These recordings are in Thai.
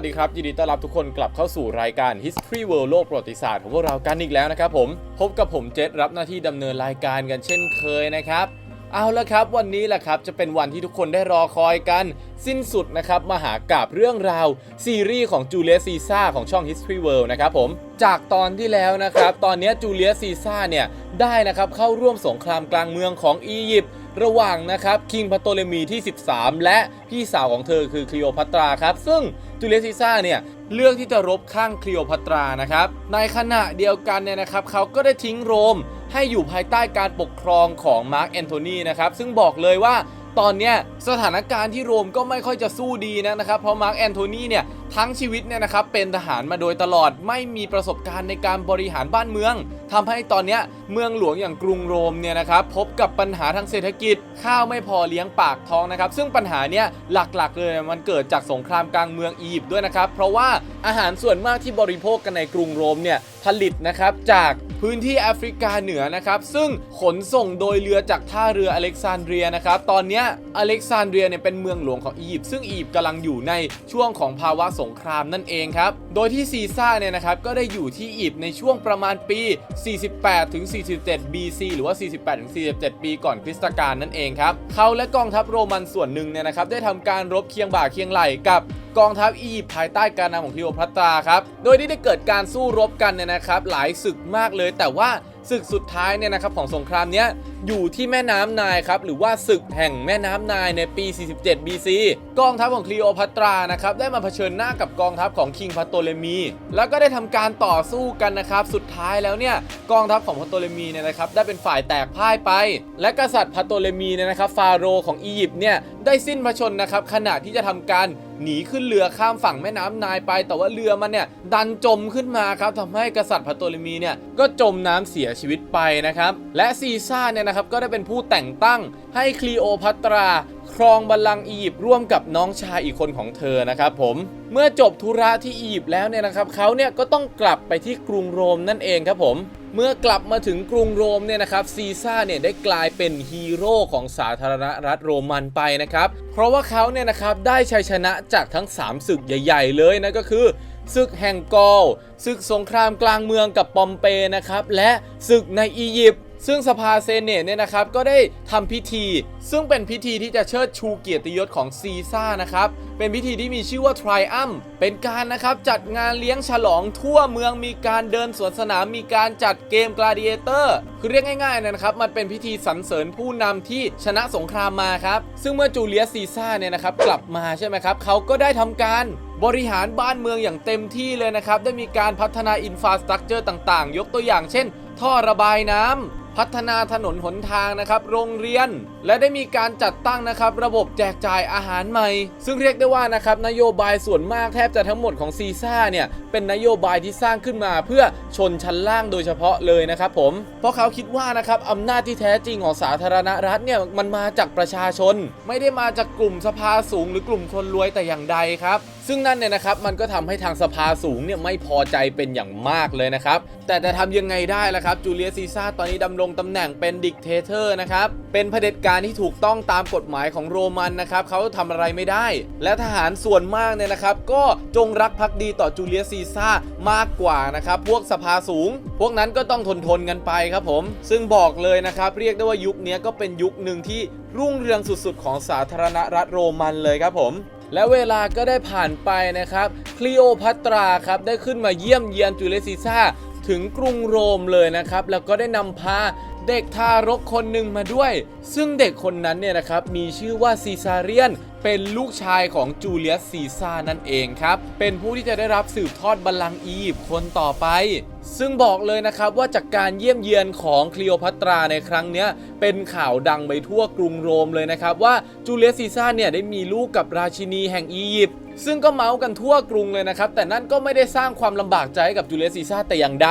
วัสดีครับ ยินดีต้อนรับทุกคนกลับเข้าสู่รายการ History World โลกประวัติศาสตร์ของพวกเรากันอีกแล้วนะครับผม พบกับผมเจษรับหน้าที่ดำเนินรายการกันเช่นเคยนะครับ เอาละครับ วันนี้แหละครับจะเป็นวันที่ทุกคนได้รอคอยกัน สิ้นสุดนะครับมหากาบเรื่องราว ซีรีส์ของจูเลียสซีซ่าของช่อง History World นะครับผมจากตอนที่แล้วนะครับ ตอนนี้จูเลียสซีซ่าเนี่ยได้นะครับเข้าร่วมสงครามกลางเมืองของอียิปต์ ระหว่างนะครับคิงพาโตเลมีที่ 13 และพี่สาวของเธอคือคลีโอพัตราครับ ซึ่งจูเลียสซีซ่าเนี่ยเลือกที่จะรบข้างคลีโอพัตรานะครับ ในขณะเดียวกันเนี่ยนะครับเขาก็ได้ทิ้งโรมให้อยู่ภายใต้การปกครองของมาร์กแอนโทนีนะครับซึ่งบอกเลยว่าตอนเนี้ยสถานการณ์ที่โรมก็ไม่ค่อยจะสู้ดีนะนะครับเพราะมาร์กแอนโทนีเนี่ย ทั้งชีวิตเนี่ยนะครับเป็นทหารมาโดยตลอดไม่มีประสบการณ์ในการบริหารบ้านเมืองทำให้ตอนนี้เมืองหลวงอย่างกรุงโรมเนี่ยนะครับพบกับปัญหาทางเศรษฐกิจ ข้าวไม่พอเลี้ยงปากท้องนะครับ ซึ่งปัญหาเนี้ยหลักๆเลยมันเกิดจากสงครามกลางเมืองอียิปต์ด้วยนะครับ เพราะว่าอาหารส่วนมากที่บริโภคกันในกรุงโรมเนี่ยผลิตนะครับจากพื้นที่แอฟริกาเหนือนะครับ ซึ่งขนส่งโดยเรือจากท่าเรืออเล็กซานเดรียนะครับตอนนี้อเล็กซานเดรียเนี่ยเป็นเมืองหลวงของอียิปต์ซึ่งอียิปต์กำลังอยู่ในช่วงของภาวะสงครามนั่นเองครับ โดยที่ซีซ่าเนี่ยนะครับก็ได้อยู่ที่อียิปต์ในช่วงประมาณปี 48ถึง47 BC หรือว่า 48ถึง47 ปีก่อนคริสตกาลนั่นเองครับ เขาและกองทัพโรมันส่วนหนึ่งเนี่ยนะครับได้ทำการรบเคียงบ่าเคียงไหล่กับกองทัพอียิปต์ภายใต้การนำของคลีโอพัตราครับ โดยที่ได้เกิดการสู้รบกันเนี่ยนะครับ หลายศึกมากเลยแต่ว่า ศึกสุดท้ายเนี่ยนะครับของสงครามเนี้ยอยู่ที่แม่น้ำไนายครับหรือว่าศึกแห่งแม่น้ำไนายในปี 47 BC กองทัพของคลีโอพัตรานะครับได้มาเผชิญหน้ากับกองทัพของคิงพาโตเลมี แล้วก็ได้ทำการต่อสู้กันนะครับสุดท้ายแล้วเนี่ยกองทัพของพาโตเลมีเนี่ยนะครับได้เป็นฝ่ายแตกพ่ายไป และกษัตริย์พาโตเลมีเนี่ยนะครับฟาโรห์ของอียิปต์เนี่ยได้สิ้นพระชนนะครับขณะที่จะทำการ หนีขึ้นเรือข้ามฝั่งแม่น้ำนายไป แต่ว่าเรือมันเนี่ยดันจมขึ้นมาครับทำให้กษัตริย์พาโตเลมีเนี่ยก็จมน้ำเสียชีวิตไปนะครับและซีซ่าเนี่ยนะครับก็ได้เป็นผู้แต่งตั้งให้คลีโอพัตรา รองบัลลังก์อียิปต์ร่วมกับน้องชายอีกคนของเธอนะครับผมเมื่อจบธุระที่อียิปต์แล้วเนี่ยนะครับเขาเนี่ยก็ต้องกลับไปที่กรุงโรมนั่นเองครับผมเมื่อกลับมาถึงกรุงโรมเนี่ยนะครับซีซ่าเนี่ยได้กลายเป็นฮีโร่ของสาธารณรัฐโรมันไปนะครับ เพราะว่าเขาเนี่ยนะครับได้ชัยชนะจากทั้ง 3 ศึกใหญ่ ๆ เลยนะก็คือศึกแห่งกอลศึกสงครามกลางเมืองกับปอมเปนะครับและศึกในอียิปต์ ซึ่งสภาเซเนตเนี่ยนะครับก็ได้ทำพิธี ซึ่งเป็นพิธีที่จะเชิดชูเกียรติยศของซีซ่านะครับ เป็นพิธีที่มีชื่อว่า Triumph เป็นการนะครับจัดงานเลี้ยงฉลองทั่วเมืองมีการเดินสวนสนามมีการจัดเกม Gladiator คือเรียกง่ายๆนะครับ มันเป็นพิธีสรรเสริญผู้นำที่ชนะสงครามมาครับ ซึ่งเมื่อจูเลียสซีซ่าเนี่ยนะครับกลับมาใช่ไหมครับเขาก็ได้ทำการบริหารบ้านเมืองอย่างเต็มที่เลยนะครับ ได้มีการพัฒนาอินฟาสตรักเจอร์ต่างๆ ยกตัวอย่างเช่น ท่อระบายน้ำ พัฒนาถนนหนทางนะครับโรงเรียน และได้มีการจัดตั้งนะครับระบบแจกจ่ายอาหารใหม่ ซึ่งเรียกได้ว่านะครับนโยบายส่วนมากแทบจะทั้งหมดของซีซ่าเนี่ยเป็นนโยบายที่สร้างขึ้นมาเพื่อชนชั้นล่างโดยเฉพาะเลยนะครับผมเพราะเขาคิดว่านะครับอำนาจที่แท้จริงของสาธารณรัฐเนี่ยมันมาจากประชาชน ไม่ได้มาจากกลุ่มสภาสูง หรือกลุ่มคนรวยแต่อย่างใดครับซึ่งนั่นเนี่ยนะครับมันก็ทำให้ทางสภาสูงเนี่ยไม่พอใจเป็นอย่างมากเลยนะครับ แต่จะทำยังไงได้ล่ะครับจูเลียสซีซ่าตอนนี้ดำรงตำแหน่งเป็นดิกเทเตอร์นะครับ เป็นเผด็จการที่ถูกต้องตามกฎหมายของโรมันนะครับเขาทำอะไรไม่ได้ และทหารส่วนมากเนี่ยนะครับ ก็จงรักภักดีต่อจูเลียสซีซ่ามากกว่านะครับพวกสภาสูง พวกนั้นก็ต้องทนทนกันไปครับผม ซึ่งบอกเลยนะครับเรียกได้ว่ายุคนี้ก็เป็นยุคหนึ่งที่รุ่งเรืองสุดๆ ของสาธารณรัฐโรมันเลยครับผม และเวลาก็ได้ผ่านไปนะครับคลีโอพัตราครับได้ขึ้นมาเยี่ยมเยียนจูเลสซีซ่าถึงกรุงโรมเลยนะครับ แล้วก็ได้นำพาเด็กทารกคนหนึ่งมาด้วย ซึ่งเด็กคนนั้นเนี่ยนะครับมีชื่อว่าซีซาเรียน เป็นลูกชายของจูเลียสซีซ่านั่นเองครับ เป็นผู้ที่จะได้รับสืบทอดบัลลังก์อียิปต์คนต่อไป ซึ่งบอกเลยนะครับว่าจากการเยี่ยมเยียนของคลีโอพัตราในครั้งนี้เป็นข่าวดังไปทั่วกรุงโรมเลยนะครับ ว่าจูเลียสซีซ่าเนี่ยได้มีลูกกับราชินีแห่งอียิปต์ซึ่งก็เมาส์กันทั่วกรุงเลยนะครับ แต่นั่นก็ไม่ได้สร้างความลำบากใจให้กับจูเลียสซีซ่าแต่อย่างใด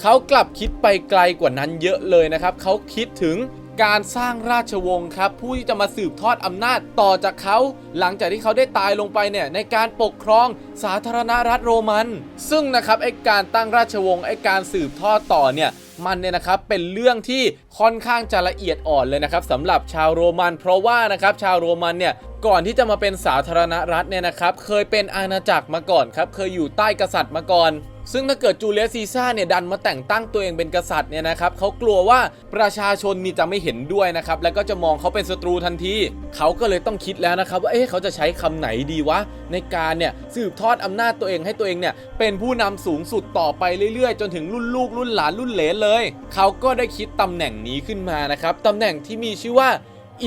เขากลับคิดไปไกลกว่านั้นเยอะเลยนะครับเขาคิดถึง การสร้างราชวงศ์ครับผู้ที่จะมาสืบทอดอำนาจต่อจากเขา หลังจากที่เขาได้ตายลงไปเนี่ยในการปกครองสาธารณรัฐโรมัน ซึ่งนะครับไอการตั้งราชวงศ์ไอการสืบทอดต่อเนี่ยมันเนี่ยนะครับเป็นเรื่องที่ค่อนข้างจะละเอียดอ่อนเลยนะครับสำหรับชาวโรมัน เพราะว่านะครับชาวโรมันเนี่ยก่อนที่จะมาเป็นสาธารณรัฐเนี่ยนะครับเคยเป็นอาณาจักรมาก่อนครับเคยอยู่ใต้กษัตริย์มาก่อน ซึ่งถ้าเกิดจูเลียสซีซ่าเนี่ยดันมาแต่งตั้งตัวเองเป็นกษัตริย์เนี่ยนะครับเขากลัวว่าประชาชนนี่จะไม่เห็นด้วยนะครับแล้วก็จะมองเขาเป็นศัตรูทันทีเขาก็เลยต้องคิดแล้วนะครับว่าเอ๊ะเขาจะใช้คำไหนดีวะ ในการเนี่ยสืบทอดอำนาจตัวเองให้ตัวเองเนี่ยเป็นผู้นำสูงสุดต่อไปเรื่อยๆ จนถึงรุ่นลูกรุ่นหลานรุ่นเหลนเลยเขาก็ได้คิดตำแหน่งนี้ขึ้นมานะครับตำแหน่งที่มีชื่อว่า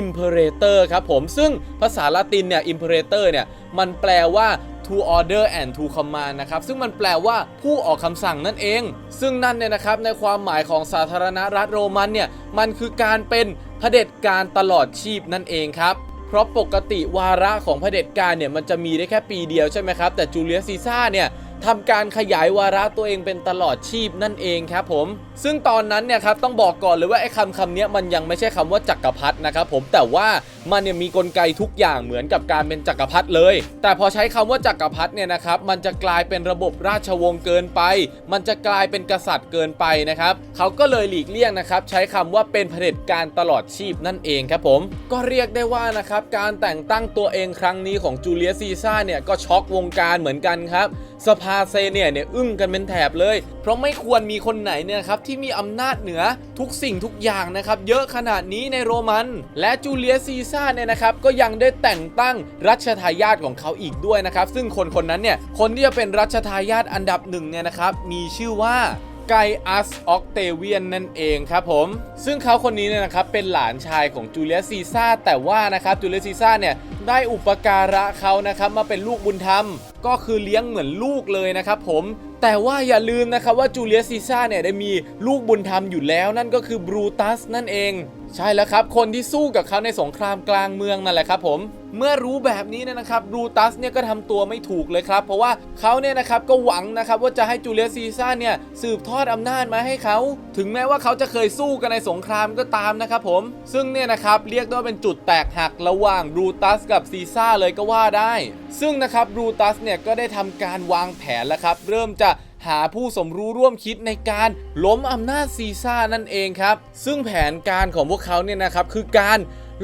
Imperator ครับผมซึ่งภาษาละตินเนี่ย Imperator เนี่ยมันแปลว่า to order and to command นะครับซึ่งมันแปลว่าผู้ออกคำสั่งนั่นเอง ซึ่งนั่นเนี่ยนะครับในความหมายของสาธารณรัฐโรมันเนี่ยมันคือการเป็นเผด็จการตลอดชีพนั่นเองครับเพราะปกติวาระของเผด็จการเนี่ยมันจะมีได้แค่ปีเดียวใช่ไหมครับ แต่จูเลียสซีซ่าเนี่ยทำการขยายวาระตัวเองเป็นตลอดชีพนั่นเองครับผม ซึ่งตอนนั้นเนี่ยครับต้องบอกก่อนเลยว่าไอ้คำคำนี้มันยังไม่ใช่คำว่าจักรพรรดินะครับผมแต่ว่ามันเนี่ยมีกลไกทุกอย่างเหมือนกับการเป็นจักรพรรดิเลย แต่พอใช้คำว่าจักรพรรดิเนี่ยนะครับมันจะกลายเป็นระบบราชวงศ์เกินไป มันจะกลายเป็นกษัตริย์เกินไปนะครับเขาก็เลยหลีกเลี่ยงนะครับใช้คำว่าเป็นเผด็จการตลอดชีพนั่นเองครับผมก็เรียกได้ว่านะครับการแต่งตั้งตัวเองครั้งนี้ของจูเลียสซีซ่าเนี่ยก็ช็อกวงการเหมือนกันครับสภาเซเนี่ยเนี่ยอึ้งกันเป็นแถบเลย เพราะไม่ควรมีคนไหนเนี่ยครับที่มีอำนาจเหนือทุกสิ่งทุกอย่างนะครับเยอะขนาดนี้ในโรมัน และจูเลียสซีซาร์เนี่ยนะครับก็ยังได้แต่งตั้งรัชทายาทของเขาอีกด้วยนะครับ ซึ่งคนคนนั้นเนี่ยคนที่จะเป็นรัชทายาทอันดับหนึ่งเนี่ยนะครับมีชื่อว่าไกอัสออกเตเวียนนั่นเองครับผม ซึ่งเขาคนนี้เนี่ยนะครับเป็นหลานชายของจูเลียสซีซ่าแต่ว่านะครับจูเลียสซีซ่าเนี่ยได้อุปการะเขานะครับมาเป็นลูกบุญธรรม ก็คือเลี้ยงเหมือนลูกเลยนะครับผม แต่ว่าอย่าลืมนะครับว่าจูเลียสซีซ่าเนี่ยได้มีลูกบุญธรรมอยู่แล้วนั่นก็คือบรูตัสนั่นเอง ใช่แล้วครับ คนที่สู้กับเขาในสงครามกลางเมืองนั่นแหละครับผมเมื่อรู้แบบนี้เนี่ยนะครับบรูตัสเนี่ยก็ทำตัวไม่ถูกเลยครับ เพราะว่าเขาเนี่ยนะครับก็หวังนะครับว่าจะให้จูเลียสซีซ่าเนี่ยสืบทอดอำนาจมาให้เขา ถึงแม้ว่าเขาจะเคยสู้กันในสงครามก็ตามนะครับผม ซึ่งเนี่ยนะครับเรียกได้ว่าเป็นจุดแตกหักระหว่างบรูตัสกับซีซ่าเลยก็ว่าได้ ซึ่งนะครับบรูตัสเนี่ยก็ได้ทำการวางแผนแล้วครับ เริ่มจะหาผู้สมรู้ร่วมคิดในการล้มอำนาจซีซ่านั่นเองครับ ซึ่งแผนการของพวกเขาเนี่ยนะครับคือการ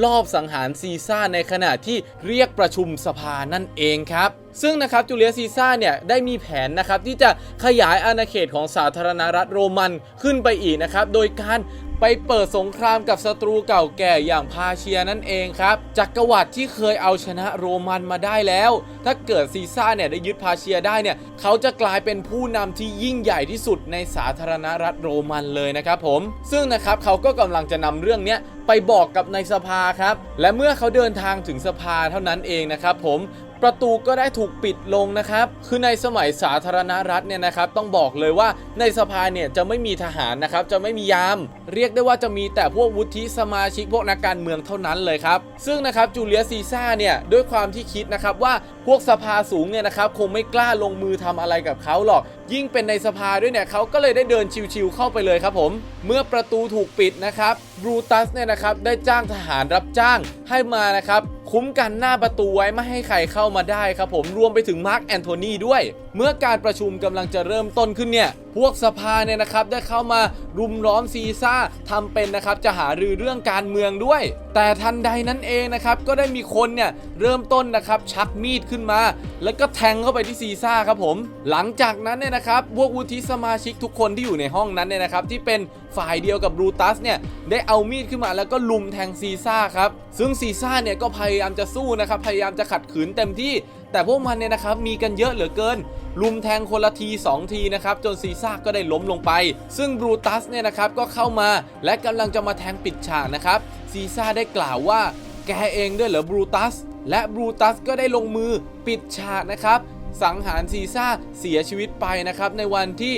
ลอบสังหารซีซ่าในขณะที่เรียกประชุมสภานั่นเองครับ ซึ่งนะครับจูเลียซีซ่าเนี่ยได้มีแผนนะครับที่จะขยายอาณาเขตของสาธารณรัฐโรมันขึ้นไปอีกนะครับ โดยการ ไปเปิดสงครามกับศัตรูเก่าแก่อย่างพาเชียนั่นเองครับ จักรวรรดิที่เคยเอาชนะโรมันมาได้แล้ว ถ้าเกิดซีซ่าเนี่ยได้ยึดพาเชียได้เนี่ยเขาจะกลายเป็นผู้นำที่ยิ่งใหญ่ที่สุดในสาธารณรัฐโรมันเลยนะครับผม ซึ่งนะครับเขาก็กำลังจะนำเรื่องเนี้ยไปบอกกับในสภาครับ และเมื่อเขาเดินทางถึงสภาเท่านั้นเองนะครับผมประตูก็ได้ถูกปิดลงนะครับ คือในสมัยสาธารณรัฐเนี่ยนะครับต้องบอกเลยว่าในสภาเนี่ยจะไม่มีทหารนะครับจะไม่มียาม เรียกได้ว่าจะมีแต่พวกวุฒิสมาชิกพวกนักการเมืองเท่านั้นเลยครับ ซึ่งนะครับจูเลียซีซ่าเนี่ยด้วยความที่คิดนะครับว่าพวกสภาสูงเนี่ยนะครับคงไม่กล้าลงมือทำอะไรกับเขาหรอก ยิ่งเป็นในสภาด้วยเนี่ยเขาก็เลยได้เดินชิวๆเข้าไปเลยครับผม เมื่อประตูถูกปิดนะครับบรูตัสเนี่ยนะครับได้จ้างทหารรับจ้างให้มานะครับ คุ้มกันหน้าประตูไว้ไม่ให้ใครเข้ามาได้ครับผมรวมไปถึงมาร์คแอนโทนีด้วย เมื่อการประชุมกำลังจะเริ่มต้นขึ้นเนี่ยพวกสภาเนี่ยนะครับได้เข้ามารุมล้อมซีซ่าทำเป็นนะครับจะหารือเรื่องการเมืองด้วย แต่ทันใดนั้นเองนะครับก็ได้มีคนเนี่ยเริ่มต้นนะครับชักมีดขึ้นมา แล้วก็แทงเข้าไปที่ซีซ่าครับผม หลังจากนั้นเนี่ยนะครับพวกวุฒิสมาชิกทุกคนที่อยู่ในห้องนั้นเนี่ยนะครับที่เป็น ฝ่ายเดียวกับบรูตัสเนี่ยได้เอามีดขึ้นมาแล้วก็ลุมแทงซีซ่าครับ ซึ่งซีซ่าเนี่ยก็พยายามจะสู้นะครับ พยายามจะขัดขืนเต็มที่ แต่พวกมันเนี่ยนะครับมีกันเยอะเหลือเกิน ลุมแทงคนละที 2 ทีนะครับ จนซีซ่าก็ได้ล้มลงไป ซึ่งบรูตัสเนี่ยนะครับก็เข้ามาและกำลังจะมาแทงปิดฉากนะครับ ซีซ่าได้กล่าวว่า แกเองด้วยเหรอบรูตัส และบรูตัสก็ได้ลงมือปิดฉากนะครับสังหารซีซ่าเสียชีวิตไปนะครับในวันที่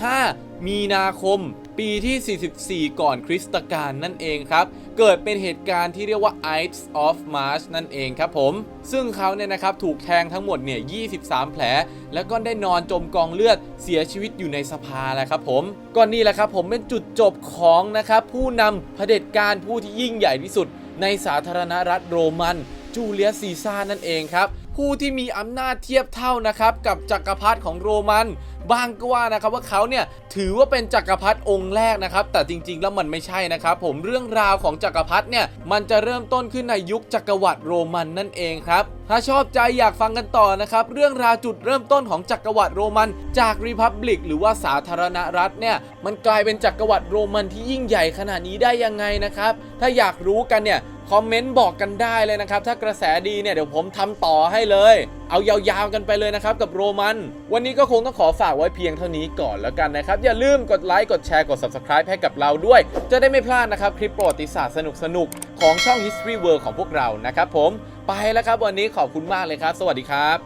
15 มีนาคม ปีที่ 44 ก่อนคริสตกาลนั่นเองครับ เกิดเป็นเหตุการณ์ที่เรียกว่า Ides of March นั่นเองครับผม ซึ่งเขาเนี่ยนะครับถูกแทงทั้งหมดเนี่ย 23 แผล แล้วก็ได้นอนจมกองเลือดเสียชีวิตอยู่ในสภาแล้วครับผมก็นี่แหละครับผมเป็นจุดจบของนะครับผู้นำเผด็จการผู้ที่ยิ่งใหญ่ที่สุด ในสาธารณรัฐโรมันจูเลียสซีซ่านั่นเองครับ ผู้ที่มีอำนาจเทียบเท่านะครับกับจักรพรรดิของโรมันบางก็ว่านะครับว่าเขาเนี่ยถือว่าเป็นจักรพรรดิองค์แรกนะครับ แต่จริงๆแล้วมันไม่ใช่นะครับ ผมเรื่องราวของจักรพรรดิเนี่ยมันจะเริ่มต้นขึ้นในยุคจักรวรรดิโรมันนั่นเองครับถ้าชอบใจอยากฟังกันต่อนะครับ เรื่องราวจุดเริ่มต้นของจักรวรรดิโรมันจากริพับลิกหรือว่าสาธารณรัฐเนี่ยมันกลายเป็นจักรวรรดิโรมันที่ยิ่งใหญ่ขนาดนี้ได้ยังไงนะครับ ถ้าอยากรู้กันเนี่ย คอมเมนต์บอกกันได้เลยนะครับ ถ้ากระแสดีเนี่ยเดี๋ยวผมทำต่อให้เลย เอายาวๆกันไปเลยนะครับกับโรมัน วันนี้ก็คงต้องขอฝากไว้เพียงเท่านี้ก่อนแล้วกันนะครับ อย่าลืมกดไลค์กดแชร์กด subscribe ให้กับเราด้วย จะได้ไม่พลาดนะครับ คลิปประวัติศาสตร์สนุกๆของช่อง History World ของพวกเรานะครับผมไปแล้วครับวันนี้ขอบคุณมากเลยครับ สวัสดีครับ